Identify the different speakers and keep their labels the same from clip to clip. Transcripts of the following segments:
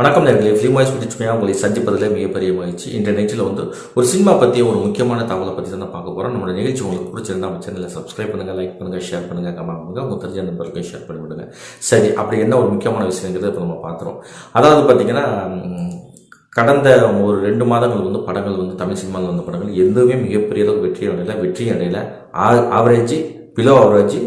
Speaker 1: வணக்கம் நேர்களை film voice பிடிச்சுமையாக உங்களை சந்திப்பதில் மிகப்பெரிய மகிழ்ச்சி. இந்த நிகழ்ச்சியில் வந்து ஒரு சினிமா பற்றி ஒரு முக்கியமான தகவலை பற்றி தான் பார்க்க போகிறோம் நம்மளோட நிகழ்ச்சி உங்களுக்கு பிடிச்சிருந்தா நம்ம சேனலை சப்ஸ்கிரைப் பண்ணுங்கள் லைக் பண்ணுங்கள் ஷேர் பண்ணுங்கள் கமெண்ட் பண்ணுங்கள் உங்கள் தெரிஞ்ச நண்பர்களுக்கும் ஷேர் பண்ணி விடுங்க. சரி அப்படி என்ன ஒரு முக்கியமான விஷயங்கிறத இப்போ நம்ம பார்க்குறோம். அதாவது பார்த்தீங்கன்னா கடந்த ஒரு ரெண்டு மாதங்கள் வந்து படங்கள் வந்து தமிழ் சினிமாவில் வந்த படங்கள் எதுவுமே மிகப்பெரிய அளவு வெற்றி அடையலை வெற்றி அடையல. ஆவரேஜ் பிலோ ஆவரேஜ்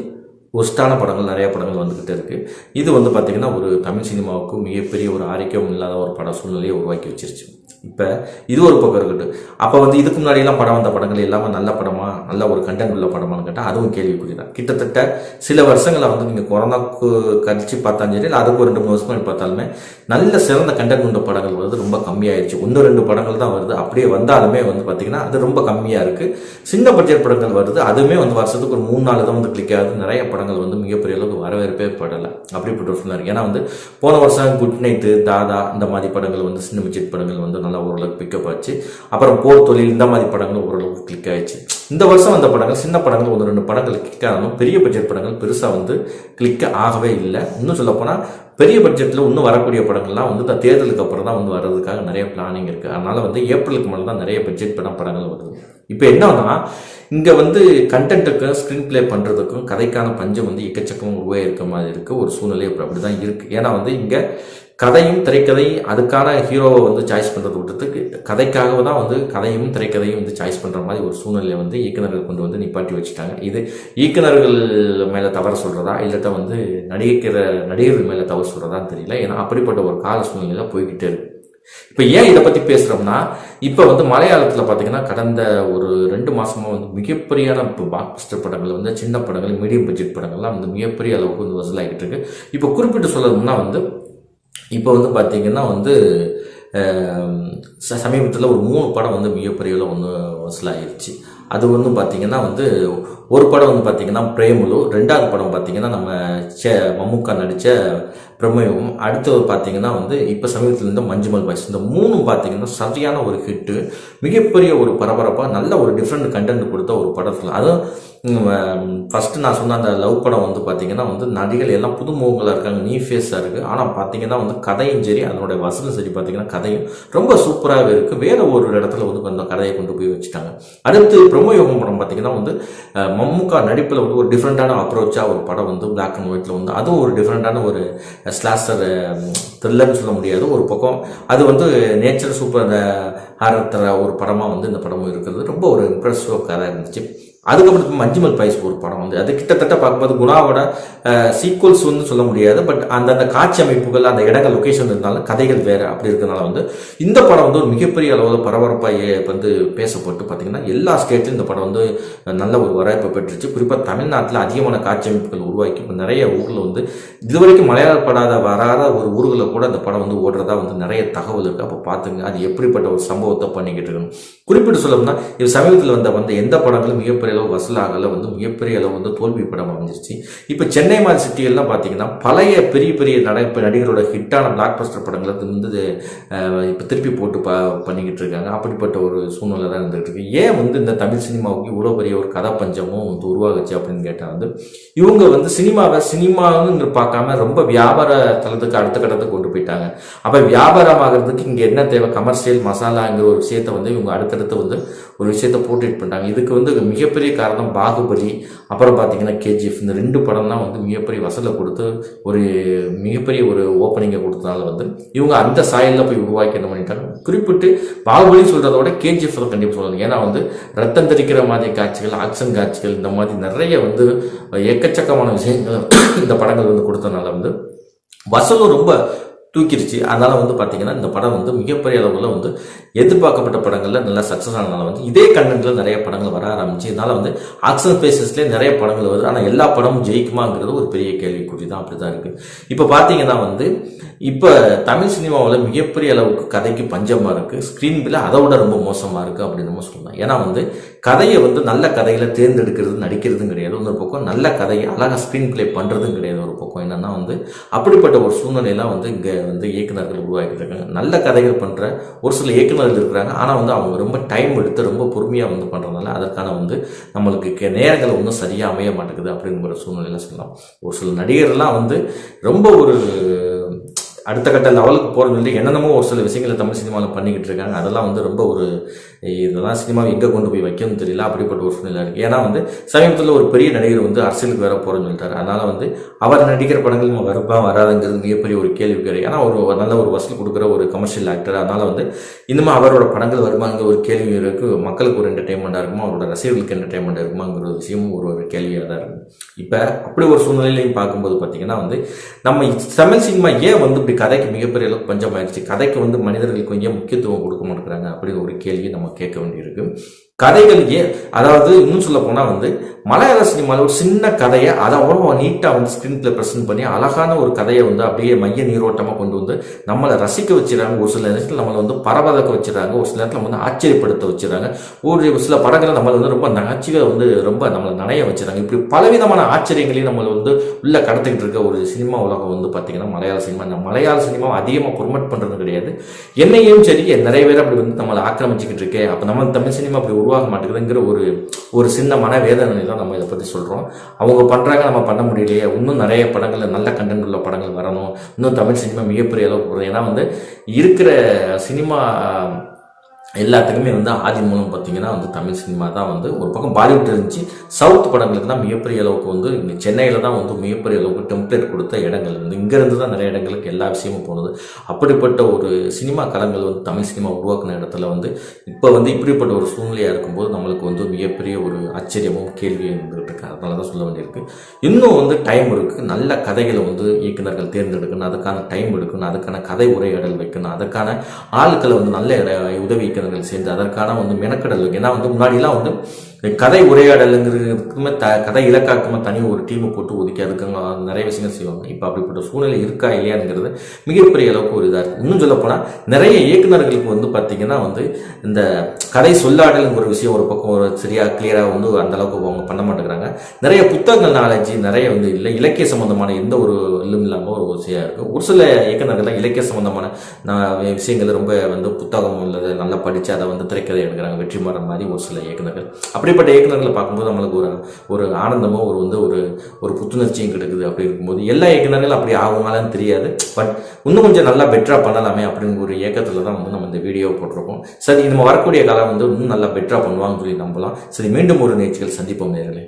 Speaker 1: ஒஸ்டான படங்கள் நிறைய படங்கள் வந்துக்கிட்டே இருக்குது இது வந்து பார்த்திங்கன்னா ஒரு தமிழ் சினிமாவுக்கு மிகப்பெரிய ஒரு ஆரோக்கியம் இல்லாத ஒரு பட சூழ்நிலையை உருவாக்கி வச்சிருச்சு. இப்போ இது ஒரு பக்கம் இருக்கட்டும். அப்போ வந்து இதுக்கு முன்னாடியெல்லாம் படம் வந்த படங்கள் எல்லாமே நல்ல படமா நல்ல ஒரு கண்டென்ட் உள்ள படமானு கேட்டால் அதுவும் கேள்விக்குறி தான் கிட்டத்தட்ட சில வருஷங்களை வந்து நீங்கள் கொரோனாக்கு கழிச்சு பார்த்தாலும் சரி இல்லை அதுக்கு ஒரு ரெண்டு மூணு வருஷமாக பார்த்தாலுமே நல்ல சிறந்த கண்டென்ட் உள்ள படங்கள் வருது ரொம்ப கம்மியாயிருச்சு. ஒன்று ரெண்டு படங்கள் தான் வருது. அப்படியே வந்தாலுமே வந்து பார்த்தீங்கன்னா அது ரொம்ப கம்மியாக இருக்குது சின்ன பட்ஜெட் படங்கள் வருது. அதுவுமே வந்து வருஷத்துக்கு ஒரு மூணு நாள் தான் வந்து கிளிக்காது நிறைய படம் படங்கள் வந்து மிகப்பெரிய அளவுக்கு வரவேற்பே படலை. அப்படிப்பட்ட ஒரு ஏன்னா வந்து போன வருஷம் குட் நைட்டு தாதா இந்த மாதிரி படங்கள் வந்து சின்ன பட்ஜெட் படங்கள் வந்து நல்லா ஓரளவுக்கு பிக்கப் ஆச்சு. அப்புறம் போர் தொழில் இந்த மாதிரி படங்கள் ஓரளவுக்கு கிளிக் ஆயிடுச்சு. இந்த வருஷம் வந்த படங்கள் சின்ன படங்கள் ஒன்று ரெண்டு படங்கள் கிளிக் ஆகணும் பெரிய பட்ஜெட் படங்கள் பெருசாக வந்து கிளிக் ஆகவே இல்லை. இன்னும் சொல்லப்போனால் பெரிய பட்ஜெட்டில் இன்னும் வரக்கூடிய படங்கள்லாம் வந்து இந்த தேர்தலுக்கு அப்புறம் தான் வந்து வர்றதுக்காக நிறைய பிளானிங் இருக்குது அதனால் வந்து ஏப்ரலுக்கு மேலே தான் நிறைய பட்ஜெட் படம் படங்கள் வருது. இப்போ என்னன்னா இங்கே வந்து கண்டென்ட்டுக்கும் ஸ்க்ரீன் ப்ளே பண்ணுறதுக்கும் கதைக்கான பஞ்சம் வந்து எக்கச்சக்கவும் உருவாக இருக்க மாதிரி இருக்குது ஒரு சூழ்நிலை இப்போ அப்படி தான் இருக்குது ஏன்னா வந்து இங்கே கதையும் திரைக்கதை அதுக்கான ஹீரோவை வந்து சாய்ஸ் பண்ணுறது விட்டுறதுக்கு கதைக்காக தான் வந்து கதையும் திரைக்கதையும் வந்து சாய்ஸ் பண்ணுற மாதிரி ஒரு சூழ்நிலையை வந்து இயக்குநர்கள் கொண்டு வந்து நிப்பாட்டி வச்சுட்டாங்க. இது இயக்குநர்கள் மேலே தவறு சொல்கிறதா இல்லாட்டா வந்து நடிக்கிற நடிகர்கள் மேலே தவறு சொல்கிறதான்னு தெரியல. ஏன்னா அப்படிப்பட்ட ஒரு கால சூழ்நிலையில் போய்கிட்டே இருக்கு. இப்போ ஏன் இதை பற்றி பேசுகிறோம்னா இப்போ வந்து மலையாளத்தில் பார்த்தீங்கன்னா கடந்த ஒரு ரெண்டு மாதமாக வந்து மிகப்பெரியான இப்போ பாக்பஸ்டர் படங்கள் வந்து சின்ன படங்கள் மீடியம் பட்ஜெட் படங்கள்லாம் வந்து மிகப்பெரிய அளவுக்கு வந்து வசூலாகிட்டு இருக்கு. இப்போ குறிப்பிட்டு சொல்லணும்னா வந்து இப்போ வந்து பார்த்தீங்கன்னா வந்து சமீபத்தில் ஒரு மூணு படம் வந்து மிகப்பெரியவில் ஒன்று வந்து வசூலாகிருச்சு அது வந்து பார்த்தீங்கன்னா வந்து ஒரு படம் வந்து பார்த்தீங்கன்னா பிரேமுலு ரெண்டாவது படம் பார்த்தீங்கன்னா நம்ம சே மம்முக்கா நடித்த பிரமேயம் அடுத்தது பார்த்தீங்கன்னா வந்து இப்போ சமீபத்தில் இருந்த மஞ்சுமல் பாய்ஸ் இந்த மூணும் பார்த்தீங்கன்னா சரியான ஒரு ஹிட்டு மிகப்பெரிய ஒரு பரபரப்பாக நல்ல ஒரு டிஃப்ரெண்ட் கண்டென்ட் கொடுத்த ஒரு படத்தில். அதுவும் ஃபஸ்ட்டு நான் சொன்ன அந்த லவ் படம் வந்து பார்த்திங்கன்னா வந்து நடிகள் எல்லாம் புது முகங்களாக இருக்காங்க நீ ஃபேஸாக இருக்குது ஆனால் பார்த்தீங்கன்னா வந்து கதையும் சரி அதனுடைய வசூலும் சரி பார்த்திங்கன்னா கதையும் ரொம்ப சூப்பராகவே இருக்குது வேறு ஒரு இடத்துல வந்து அந்த கதையை கொண்டு போய் வச்சுட்டாங்க. அடுத்து பிரம்மயோகம் படம் பார்த்திங்கன்னா வந்து மம்முக்கா நடிப்பில் வந்து ஒரு டிஃப்ரெண்ட்டான அப்ரோச்சாக ஒரு படம் வந்து பிளாக் அண்ட் ஒயிட்டில் வந்து அதுவும் ஒரு டிஃப்ரெண்ட்டான ஒரு ஸ்லாசர் த்ரில்லர்னு சொல்ல முடியாது ஒரு பக்கம். அது வந்து நேச்சர் சூப்பர் ஹாரர் தர ஒரு படமாக வந்து இந்த படமும் இருக்கிறது. ரொம்ப ஒரு இம்ப்ரெசிவ் கதை இருந்துச்சு. அதுக்கப்புறம் மஞ்சுமல் பைஸ் ஒரு படம் வந்து அது கிட்டத்தட்ட பார்க்கும்போது குணாவோட சீக்வல்ஸ் வந்து சொல்ல முடியாது பட் அந்தந்த காட்சி அமைப்புகள் அந்த இடங்கள் லொக்கேஷன் இருந்தாலும் கதைகள் வேறு அப்படி இருக்கிறதுனால வந்து இந்த படம் வந்து ஒரு மிகப்பெரிய அளவில் பரபரப்பாக வந்து பேசப்பட்டு பார்த்தீங்கன்னா எல்லா ஸ்டேட்லையும் இந்த படம் வந்து நல்ல ஒரு வரவேற்பு பெற்றுச்சு. குறிப்பாக தமிழ்நாட்டில் அதிகமான காட்சி அமைப்புகள் உருவாக்கி இப்போ நிறைய ஊரில் வந்து இதுவரைக்கும் மலையாளப்படாத வராத ஒரு ஊர்களில் கூட அந்த படம் வந்து ஓடுறதா வந்து நிறைய தகவல் இருக்குது அப்போ பார்த்துங்க அது எப்படிப்பட்ட ஒரு சம்பவத்தை பண்ணிக்கிட்டு இருக்கணும். குறிப்பிட்டு சொல்லணும்னா இது சமீபத்தில் வந்த வந்த எந்த படங்களும் மிகப்பெரிய அளவு வசூலாகல வந்து மிகப்பெரிய அளவு வந்து தோல்வி படம் அமைஞ்சிருச்சு. இப்போ சென்னை மாதிரி சிட்டிகள்லாம் பார்த்தீங்கன்னா பழைய பெரிய பெரிய நட நடிகரோட ஹிட்டான பிளாக் பஸ்டர் படங்களை வந்து இப்போ திருப்பி போட்டு ப பண்ணிக்கிட்டு இருக்காங்க. அப்படிப்பட்ட ஒரு சூழ்நிலை தான் இருந்துகிட்டு இருக்கு. ஏன் வந்து இந்த தமிழ் சினிமாவுக்கு இவ்வளோ பெரிய ஒரு கதை பஞ்சமும் வந்து உருவாகுச்சு அப்படின்னு கேட்டால் வந்து இவங்க வந்து சினிமாவை சினிமான்னு பார்க்காம ரொம்ப வியாபார தளத்துக்கு அடுத்த கட்டத்துக்கு கொண்டு போயிட்டாங்க. அப்போ வியாபாரமாகிறதுக்கு இங்கே என்ன தேவை? கமர்ஷியல் மசாலாங்கிற ஒரு விஷயத்தை வந்து இவங்க அடுத்தடுத்து வந்து ஒரு விஷயத்தை போர்ட்ரேட் பண்ணிட்டாங்க இதுக்கு வந்து மிகப்பெரிய காரணம் பாகுபலி. அப்புறம் பார்த்தீங்கன்னா கேஜிஎஃப் இந்த ரெண்டு படம் தான் வந்து மிகப்பெரிய வசலை கொடுத்து ஒரு மிகப்பெரிய ஒரு ஓப்பனிங்கை கொடுத்தனால வந்து இவங்க அந்த சாயலில் போய் உருவாக்கி என்ன பண்ணிட்டாங்க. குறிப்பிட்டு பாகுபலி சொல்கிறத விட கேஜிஎஃப் தான் கண்டிப்பாக சொல்லணும். ஏன்னா வந்து ரத்தம் தெரிக்கிற மாதிரி காட்சிகள் ஆக்ஷன் காட்சிகள் இந்த மாதிரி நிறைய வந்து எக்கச்சக்கமான விஷயங்கள் இந்த படங்கள் வந்து கொடுத்தனால வந்து வசலும் ரொம்ப தூக்கிடுச்சு. அதனால் வந்து பார்த்தீங்கன்னா இந்த படம் வந்து மிகப்பெரிய அளவில் வந்து எதிர்பார்க்கப்பட்ட படங்களில் நல்லா சக்ஸஸ் ஆனதுனால வந்து இதே கண்டென்ட்டில் நிறைய படங்கள் வர ஆரம்பிச்சு இதனால் வந்து ஆக்ஷன் பேசஸ்லேயே நிறைய படங்கள் வருது. ஆனால் எல்லா படமும் ஜெயிக்குமாங்கிறது ஒரு பெரிய கேள்விக்குறி தான் அப்படி தான் இருக்குது இப்போ பார்த்தீங்கன்னா வந்து இப்போ தமிழ் சினிமாவில் மிகப்பெரிய அளவுக்கு கதைக்கு பஞ்சமாக இருக்குது ஸ்க்ரீன் பில் அதை விட ரொம்ப மோசமாக இருக்குது அப்படின்னு நம்ம சொல்லலாம். ஏன்னா வந்து கதையை வந்து நல்ல கதையில் தேர்ந்தெடுக்கிறது நடிக்கிறதும் கிடையாது. ஒரு பக்கம் நல்ல கதையை அழகாக ஸ்க்ரீன் ப்ளே பண்ணுறதும் கிடையாது. ஒரு பக்கம் என்னென்னா வந்து அப்படிப்பட்ட ஒரு சூழ்நிலையெல்லாம் வந்து இங்கே வந்து இயக்குனர்கள் உருவாக்கிட்டு இருக்காங்க நல்ல கதைகள் பண்ணுற ஒரு சில இயக்குநர்கள் இருக்கிறாங்க. ஆனால் வந்து அவங்க ரொம்ப டைம் எடுத்து ரொம்ப பொறுமையாக வந்து பண்ணுறதுனால அதற்கான வந்து நம்மளுக்கு கே- நேரங்கள் ஒன்றும் சரியாக அமைய மாட்டேங்குது அப்படிங்கிற சூழ்நிலையில சொல்லலாம். ஒரு சில நடிகர்லாம் வந்து ரொம்ப ஒரு அடுத்த கட்ட லெவலுக்கு போகிறது வந்து என்னென்னமோ ஒரு சில விஷயங்களை தமிழ் சினிமாவில் பண்ணிக்கிட்டு இருக்காங்க. அதெல்லாம் வந்து ரொம்ப ஒரு இதெல்லாம் சினிமாவை எங்கே கொண்டு போய் வைக்கணும்னு தெரியல. அப்படிப்பட்ட ஒரு சூழ்நிலை இருக்குது ஏன்னா வந்து சமீபத்தில் ஒரு பெரிய நடிகர் வந்து அரசியலுக்கு வேற போகிறேன்னு சொல்லிட்டார். அதனால் வந்து அவர் நடிக்கிற படங்கள் நம்ம வரப்பா வராதுங்கிறது மிகப்பெரிய ஒரு கேள்வி கிடையாது ஏன்னா ஒரு நல்ல ஒரு வசூல் கொடுக்குற ஒரு கமர்ஷியல் ஆக்டர் அதனால் வந்து இன்னுமே அவரோட படங்கள் வருமாங்கிற ஒரு கேள்வி இருக்குது மக்களுக்கு ஒரு என்டர்டைன்மெண்ட்டாக இருக்குமா? அவரோட ரசிகர்களுக்கு என்டர்டைன்மெண்ட் இருக்குமாங்கிற ஒரு விஷயமும் ஒரு ஒரு கேள்வியாக தான் இருக்கும் இப்போ அப்படி ஒரு சூழ்நிலையிலையும் பார்க்கும்போது பார்த்திங்கன்னா வந்து நம்ம தமிழ் சினிமா ஏன் வந்து இப்படி கதைக்கு மிகப்பெரிய அளவுக்கு பஞ்சமாயிருச்சு கதைக்கு வந்து மனிதர்களுக்கு கொஞ்சம் முக்கியத்துவம் கொடுக்க மாட்டேங்கிறாங்க அப்படி ஒரு கேள்வி நம்ம கேட்க வேண்டியிருக்கு. கதைகள் ஏன் அதாவது இன்னும் சொல்ல போனால் வந்து மலையாள சினிமாவில் ஒரு சின்ன கதையை அதை அவ்வளோ நீட்டாக வந்து ஸ்க்ரீன் பிளே ப்ரெசென்ட் பண்ணி அழகான ஒரு கதையை வந்து அப்படியே மைய நீரோட்டமாக கொண்டு வந்து நம்மளை ரசிக்க வச்சிடறாங்க. ஒரு சில நேரத்தில் நம்மளை வந்து பரபரக்க வச்சுறாங்க ஒரு சில நேரத்தில் வந்து ஆச்சரியப்படுத்த வச்சுறாங்க ஒரு சில படங்களை நம்மளை வந்து ரொம்ப நகைச்சுவை வந்து ரொம்ப நம்மளை நனைய வச்சுறாங்க இப்படி பலவிதமான ஆச்சரியங்களையும் நம்மளை வந்து உள்ளே கடத்திக்கிட்டு இருக்க ஒரு சினிமா உலகம் வந்து பார்த்திங்கன்னா மலையாள சினிமா. இந்த மலையாள சினிமாவை அதிகமாக ப்ரொமோட் பண்ணுறது கிடையாது. என்னையும் சரி நிறைய பேர் அப்படி வந்து நம்மளை ஆக்கிரமிச்சுக்கிட்டு இருக்கே. அப்போ நம்ம தமிழ் சினிமா அப்படி உருவாக மாட்டேங்குதுங்கிற ஒரு ஒரு சின்ன மனவேதனை தான் நம்ம இதை பற்றி சொல்கிறோம் அவங்க பண்ணுறாங்க நம்ம பண்ண முடியலையே. இன்னும் நிறைய படங்கள் நல்ல கண்டென்ட் உள்ள படங்கள் வரணும். இன்னும் தமிழ் சினிமா மிகப்பெரிய அளவு ஏன்னா வந்து இருக்கிற சினிமா எல்லாத்துக்குமே வந்து ஆதி மூலம் பார்த்தீங்கன்னா வந்து தமிழ் சினிமா தான் வந்து ஒரு பக்கம் பாலிவுட் இருந்துச்சு. சவுத் படங்களுக்கு தான் மிகப்பெரிய அளவுக்கு வந்து இங்கே சென்னையில் தான் வந்து மிகப்பெரிய அளவுக்கு டெம்ப்ளேட் கொடுத்த இடங்கள். வந்து இங்கேருந்து தான் நிறைய இடங்களுக்கு எல்லா விஷயமும் போனது. அப்படிப்பட்ட ஒரு சினிமா களங்கள் வந்து தமிழ் சினிமா உருவாக்குன இடத்துல வந்து இப்போ வந்து இப்படிப்பட்ட ஒரு சூழ்நிலையாக இருக்கும்போது நம்மளுக்கு வந்து மிகப்பெரிய ஒரு ஆச்சரியமும் கேள்வியும் இருந்துகிட்டு இருக்கு அதனால தான் சொல்ல வேண்டியிருக்கு. இன்னும் வந்து டைம் இருக்குது நல்ல கதைகளை வந்து இயக்குநர்கள் தேர்ந்தெடுக்கணும். அதுக்கான டைம் எடுக்கணும். அதுக்கான கதை உரையாடல் வைக்கணும். அதுக்கான ஆளுக்களை வந்து நல்ல இட- உதவி இயக்குனர்கள் சேர்ந்து அதற்கான வந்து மெனக்கடல். ஏன்னா வந்து முன்னாடிலாம் வந்து கதை உரையாடலுங்கிறதுக்குமே த கதை இலக்காக்குமே தனி ஒரு டீமை போட்டு ஒதுக்கி அதுக்கு நிறைய விஷயங்கள் செய்வாங்க. இப்போ அப்படிப்பட்ட சூழ்நிலை இருக்கா இல்லையாங்கிறது மிகப்பெரிய அளவுக்கு ஒரு இதாக இருக்குது இன்னும் சொல்லப்போனால் நிறைய இயக்குநர்களுக்கு வந்து பார்த்தீங்கன்னா வந்து இந்த கதை சொல்லாடலுங்கிற விஷயம் ஒரு பக்கம் ஒரு சரியாக கிளியராக வந்து அந்த அளவுக்கு அவங்க பண்ண மாட்டேங்கிறாங்க. நிறைய புத்தகங்கள் நாலேஜ் நிறைய வந்து இல்லை இலக்கிய சம்மந்தமான எந்த ஒரு இதுவும் இல்லாமல் ஒரு விஷயம் இருக்குது ஒரு சில இயக்குனர்கள் இலக்கிய சம்மந்தமான நான் விஷயங்கள் ரொம்ப வந்து புத்தகம் உள்ளதை நல்லா படித்து அதை வந்து திரைக்கதை எடுக்கிறாங்க வெற்றிமாறன் மாதிரி ஒரு சில இயக்குனர்கள் அப்படிப்பட்ட இயக்குநர்களை பார்க்கும்போது நம்மளுக்கு ஒரு ஒரு ஆனந்தமோ ஒரு வந்து ஒரு ஒரு புத்துணர்ச்சியும் கிடைக்குது அப்படி இருக்கும்போது. எல்லா இயக்குநர்களும் அப்படி ஆகுமாலன்னு தெரியாது. பட் இன்னும் கொஞ்சம் நல்லா பெட்டராக பண்ணலாமே அப்படிங்கிற ஒரு இயக்கத்தில் தான் வந்து நம்ம இந்த வீடியோ போட்டிருக்கோம். சரி நம்ம வரக்கூடிய காலம் வந்து இன்னும் நல்லா பெட்டராக பண்ணுவாங்கன்னு சொல்லி நம்பலாம். சரி மீண்டும் ஒரு நிகழ்ச்சிகள் சந்திப்போம் நேர்களே.